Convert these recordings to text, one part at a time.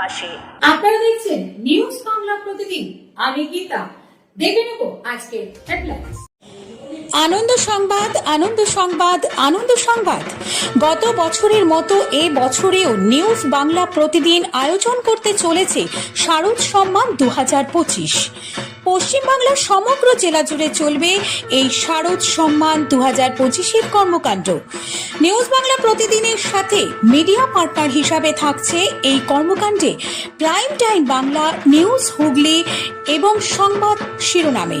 পাশে। আপনারা দেখছেন নিউজ বাংলা প্রতিদিন। আমি গীতা। দেখে নেব আজকে হেডলাইন্স আনন্দ সংবাদ আনন্দ সংবাদ আনন্দ সংবাদ। গত বছরের মতো এ বছরেও নিউজ বাংলা প্রতিদিন আয়োজন করতে চলেছে শারদ সম্মান দু পঁচিশ। পশ্চিমবাংলার সমগ্র জেলা জুড়ে চলবে এই শারদ সম্মান দু হাজার পঁচিশের কর্মকাণ্ড। নিউজ বাংলা প্রতিদিনের সাথে মিডিয়া পার্টনার হিসাবে থাকছে এই কর্মকাণ্ডে prime time Bangla news Hooghly এবং সংবাদ শিরোনামে।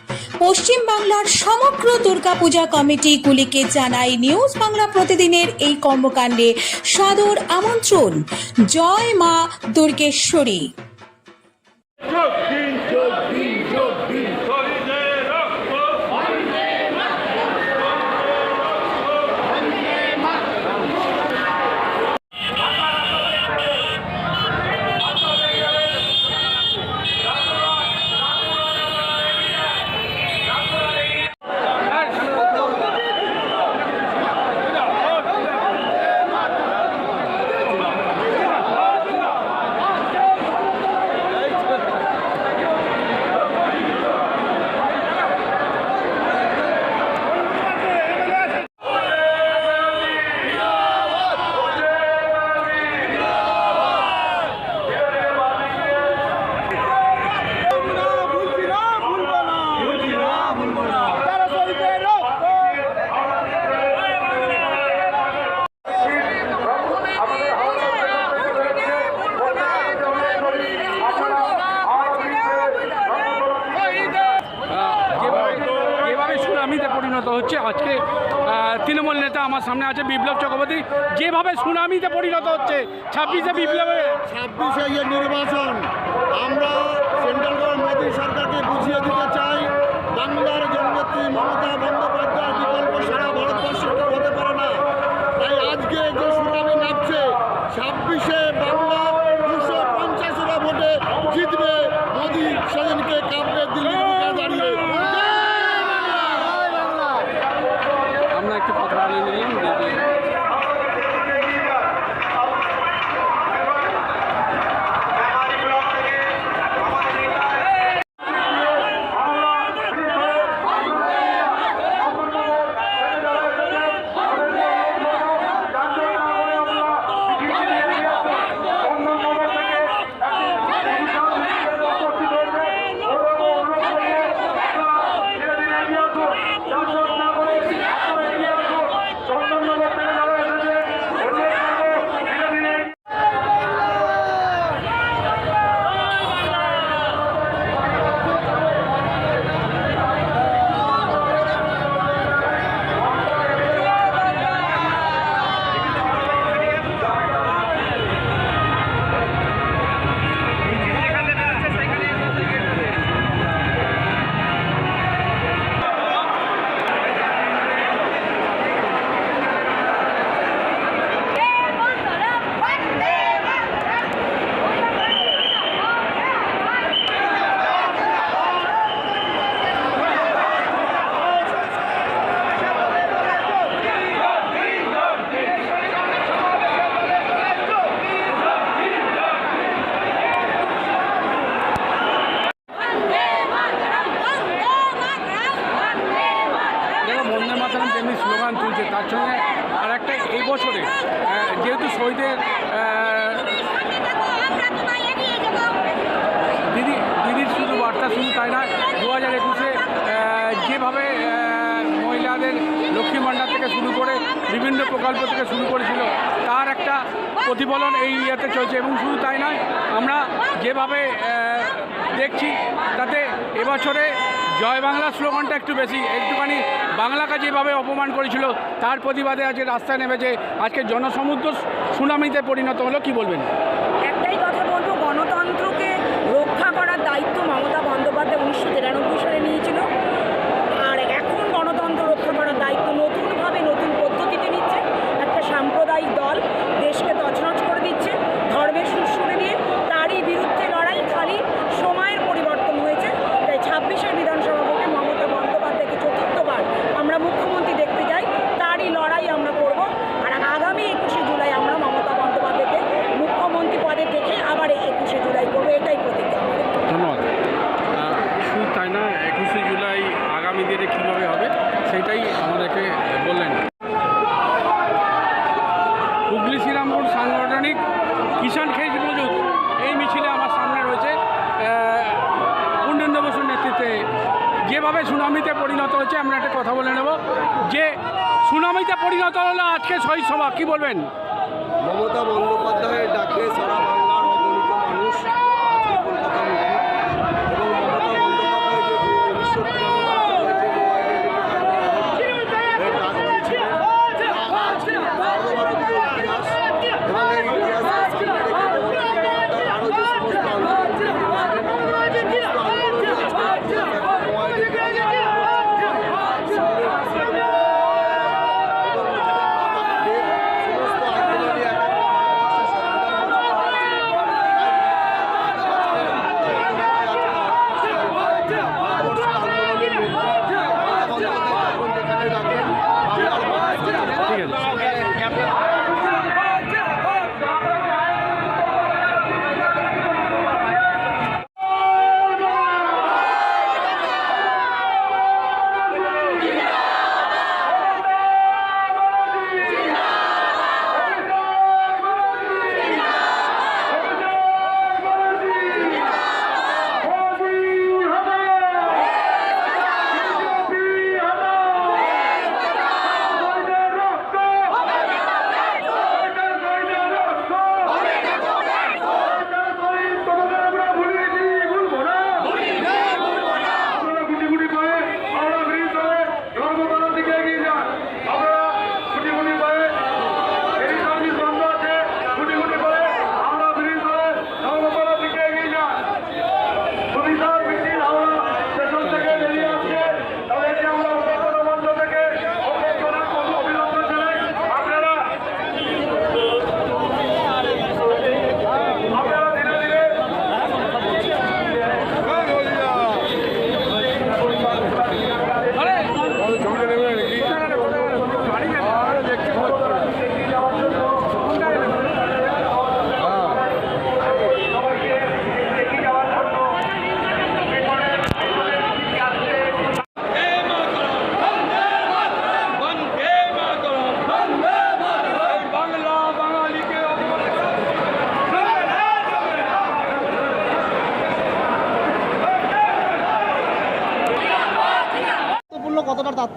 পশ্চিম বাংলার সমগ্র দুর্গাপূজা কমিটিগুলিকে জানাই নিউজ বাংলা প্রতিদিনের এই কর্মকাণ্ডে সাদর আমন্ত্রণ। জয় মা দুর্গেশ্বরী। আমার সামনে আছে বিপ্লব চক্রবর্তী। যেভাবে সুনামিতে পরিণত হচ্ছে ছাব্বিশে বিপ্লবে। ছাব্বিশে যে নির্বাচন আমরা সেন্ট্রাল গভর্নমেন্ট মোদী সরকারকে বুঝিয়ে দিতে চাই বাংলার জননেত্রী মমতা বন্দ্যোপাধ্যায় বিকল্প সারা ভারতবর্ষে কেউ হতে পারে না। তাই আজকে যে সুনামি নামছে ছাব্বিশে বাংলা দুশো পঞ্চাশটা ভোটে জিতবে মোদী সেদিনকে কাঁপবে দিল্লির দাঁড়িয়ে! আমরা একটু কথা মাতারাম তেমনি স্লোগান তুলছে। তার সঙ্গে আর একটা এই বছরে যেহেতু শহীদের দিদি, দিদির শুধু বার্তা শুধু তাই না দু হাজার একুশে যেভাবে মহিলাদের লক্ষ্মী ভাণ্ডার থেকে শুরু করে বিভিন্ন প্রকল্প থেকে শুরু করেছিল, তার একটা প্রতিফলন এই ইয়েতে চলছে। এবং শুধু তাই নয়, আমরা যেভাবে দেখছি, তাতে এবছরে জয় বাংলা স্লোগানটা একটু বেশি, একটুখানি বাংলাকে যেভাবে অপমান করেছিল, তার প্রতিবাদে আজকে রাস্তায় নেমেছে, আজকে জনসমুদ্র সুনামিতে পরিণত হলো, কি বলবেন একটাই কথা বলব গণতন্ত্রকে রক্ষা করার দায়িত্ব মমতা বন্দ্যোপাধ্যায় বাইরে কীভাবে হবে সেটাই আমাদেরকে বললেন হুগলি শ্রীরামপুর সাংগঠনিক কিষাণ খেজ মজুদ এই মিছিলে আমার সামনে রয়েছে পুণ্যেন্দ্র বসুর নেতৃত্বে যেভাবে সুনামিতে পরিণত হচ্ছে আমরা একটা কথা বলে নেব যে সুনামিতে পরিণত হলো আজকে শহীদ সভা কি বলবেন? মমতা বন্দ্যোপাধ্যায়ের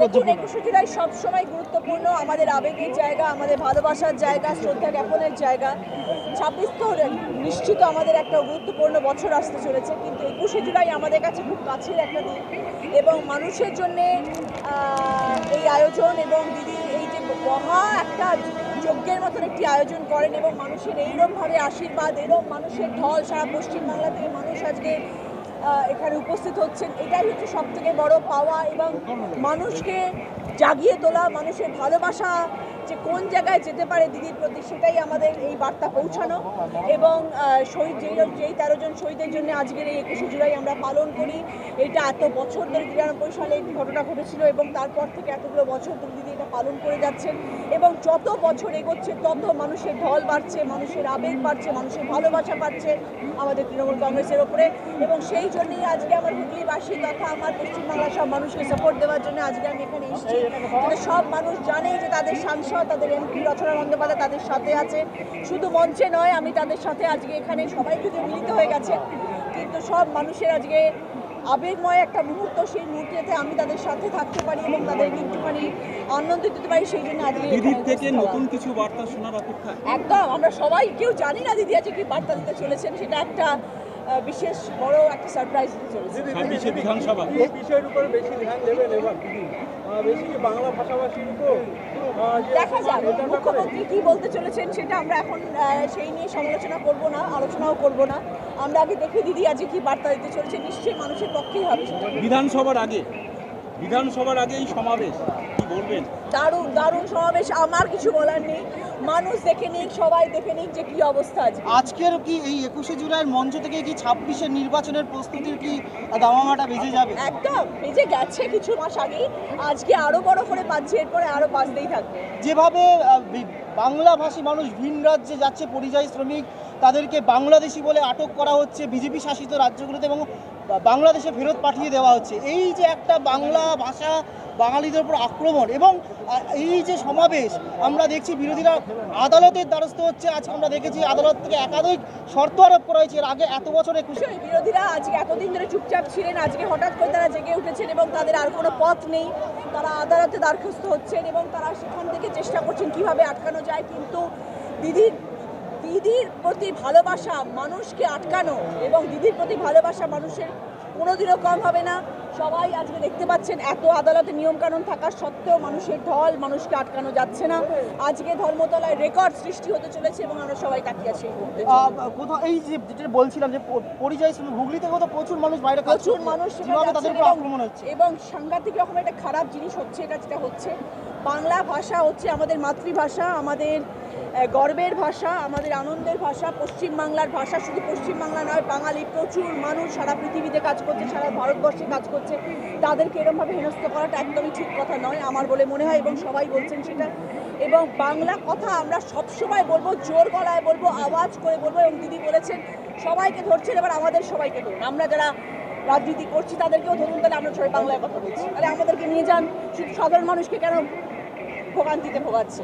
দেখুন একুশে জুলাই সবসময় গুরুত্বপূর্ণ। আমাদের আবেগের জায়গা, আমাদের ভালোবাসার জায়গা, শ্রদ্ধা জ্ঞাপনের জায়গা। ছাব্বিশ তো নিশ্চিত আমাদের একটা গুরুত্বপূর্ণ বছর আসতে চলেছে, কিন্তু একুশে জুলাই আমাদের কাছে খুব কাছের একটা দিন। এবং মানুষের জন্যে এই আয়োজন এবং দিদি এই যে মহা একটা যজ্ঞের মতন একটি আয়োজন করেন এবং মানুষের এইরকমভাবে আশীর্বাদ, এরকম মানুষের ঢল সারা পশ্চিমবাংলা থেকে মানুষ আজকে এখানে উপস্থিত হচ্ছেন। এটাই হচ্ছে সব থেকে বড় পাওয়া এবং মানুষকে জাগিয়ে তোলা, মানুষের ভালোবাসা যে কোন জায়গায় যেতে পারে দিদির প্রতি, সেটাই আমাদের এই বার্তা পৌঁছানো। এবং শহীদ যেই যেই তেরো জন শহীদের জন্য আজকের এই একুশে জুলাই আমরা পালন করি, এটা এত বছর ধরে তিরানব্বই সালে এই ঘটনা ঘটেছিল এবং তারপর থেকে এতগুলো বছর ধরে দিদি এটা পালন করে যাচ্ছেন। এবং যত বছর এগোচ্ছে, তত মানুষের ঢল বাড়ছে, মানুষের আবেগ বাড়ছে, মানুষের ভালোবাসা বাড়ছে আমাদের তৃণমূল কংগ্রেসের ওপরে। এবং সেই জন্যই আজকে আমার হুগলিবাসী তথা আমার পশ্চিমবাংলার সব মানুষকে সাপোর্ট দেওয়ার জন্য আজকে আমি এখানে এসেছি। যাতে সব মানুষ জানে যে তাদের সাংসদ, তাদের এমপি রচনা বন্দ্যোপাধ্যায় তাদের সাথে আছে। শুধু মঞ্চে নয়, আমি তাদের সাথে আজকে এখানে সবাই খুঁজে মিলিত হয়ে গেছে। কিন্তু সব মানুষের আজকে আবেগময় একটা মুহূর্ত সেই মুহূর্তেতে আমি তাদের সাথে থাকতে পারি এবং তাদেরকে একটুখানি আনন্দ দিতে পারি সেই জন্য আজকে এখানে দিদির থেকে নতুন কিছু বার্তা শোনার অপেক্ষা? একদম আমরা সবাই কেউ জানি না দিদি আজকে কি বার্তা দিতে চলেছেন সেটা একটা বিশেষ বড় একটা সারপ্রাইজ দিতে চলেছে। ছাব্বিশে বিধানসভা। এই বিষয়ের উপরে বেশি ধ্যান দেবেন এবার। বেশি বাংলা ভাষাভাষীর উপর দেখা যাক মুখ্যমন্ত্রী কি বলতে চলেছেন সেটা আমরা এখন সেই নিয়ে সমালোচনা করব না আলোচনাও করব না। আমরা আগে দেখে দিদি আজকে কি বার্তা দিতে চলেছে নিশ্চয়ই মানুষের পক্ষেই হবে বিধানসভার আগে বিধানসভার আগে এই সমাবেশ কি বলবেন? দারুণ দারুণ সমাবেশ আমার কিছু বলার নেই। মানুষ দেখে নিক সবাই দেখে নিক যে কি অবস্থা আছে আজকের কি এই একুশে জুলাইয়ের মঞ্চ থেকে কি ছাব্বিশের নির্বাচনের প্রস্তুতির কি দামামাটা বেজে যাবে? একদম বেজে গেছে কিছু মাস আগেই। আজকে আরও বড় করে পাচ্ছে এরপরে আরও বাজতেই থাকবে। যেভাবে বাংলাভাষী মানুষ ভিন রাজ্যে যাচ্ছে পরিযায়ী শ্রমিক তাদেরকে বাংলাদেশি বলে আটক করা হচ্ছে, বিজেপি শাসিত রাজ্যগুলোতে এবং বাংলাদেশে ফেরত পাঠিয়ে দেওয়া হচ্ছে। এই যে একটা বাংলা ভাষা বাঙালিদের উপর আক্রমণ এবং এই যে সমাবেশ, আমরা দেখছি বিরোধীরা আদালতের দ্বারস্থ হচ্ছে। আজকে আমরা দেখেছি আদালত থেকে একাধিক শর্ত আরোপ করা হয়েছে। এর আগে এত বছরে বিরোধীরা আজকে এতদিন ধরে চুপচাপ ছিলেন। আজকে হঠাৎ করে তারা জেগে উঠেছেন এবং তাদের আর কোনো পথ নেই। তারা আদালতে দ্বারস্থ হচ্ছেন এবং তারা সেখান থেকে চেষ্টা করছেন কীভাবে আটকানো যায়। কিন্তু দিদির দিদির প্রতি ভালোবাসা মানুষকে আটকানো এবং দিদির প্রতি ভালোবাসা মানুষের কোনোদিনও কম হবে না। সবাই আজকে দেখতে পাচ্ছেন এত আদালতে নিয়মকানুন থাকা সত্ত্বেও মানুষের ঢল মানুষকে আটকানো যাচ্ছে না। আজকে ধর্মতলায় রেকর্ড সৃষ্টি হতে চলেছে এবং আমরা সবাই তাকিয়ে আছি কোথাও এই যে যেটা বলছিলাম যে পরিযায়ী শ্রমিক হুগলিতে কোথাও প্রচুর মানুষ বাইরে প্রচুর। মানুষ আক্রমণ হচ্ছে? এবং সাংঘাতিক রকমের একটা খারাপ জিনিস হচ্ছে এটা যেটা হচ্ছে। বাংলা ভাষা হচ্ছে আমাদের মাতৃভাষা আমাদের গর্বের ভাষা, আমাদের আনন্দের ভাষা পশ্চিম বাংলার ভাষা। শুধু পশ্চিম বাংলা নয়, বাঙালি প্রচুর মানুষ সারা পৃথিবীতে কাজ করছে, সারা ভারতবর্ষে কাজ করছে। তাদেরকে এরমভাবে হেনস্থ করাটা একদমই ঠিক কথা নয়, আমার বলে মনে হয়, এবং সবাই বলছেন সেটা। এবং বাংলা কথা আমরা সবসময় বলব, জোর গলায় বলব, আওয়াজ করে বলব, এবং দিদি বলেছেন, সবাইকে ধরছেন, এবার আমাদের সবাইকে ধরুন। আমরা যারা রাজনীতি করছি, তাদেরকেও ধরুন, তাহলে আমরা সবাই বাংলায় কথা বলছি। তাহলে আমাদেরকে নিয়ে যান সাধারণ মানুষকে কেন ভোগান্তিতে ভোগাচ্ছে?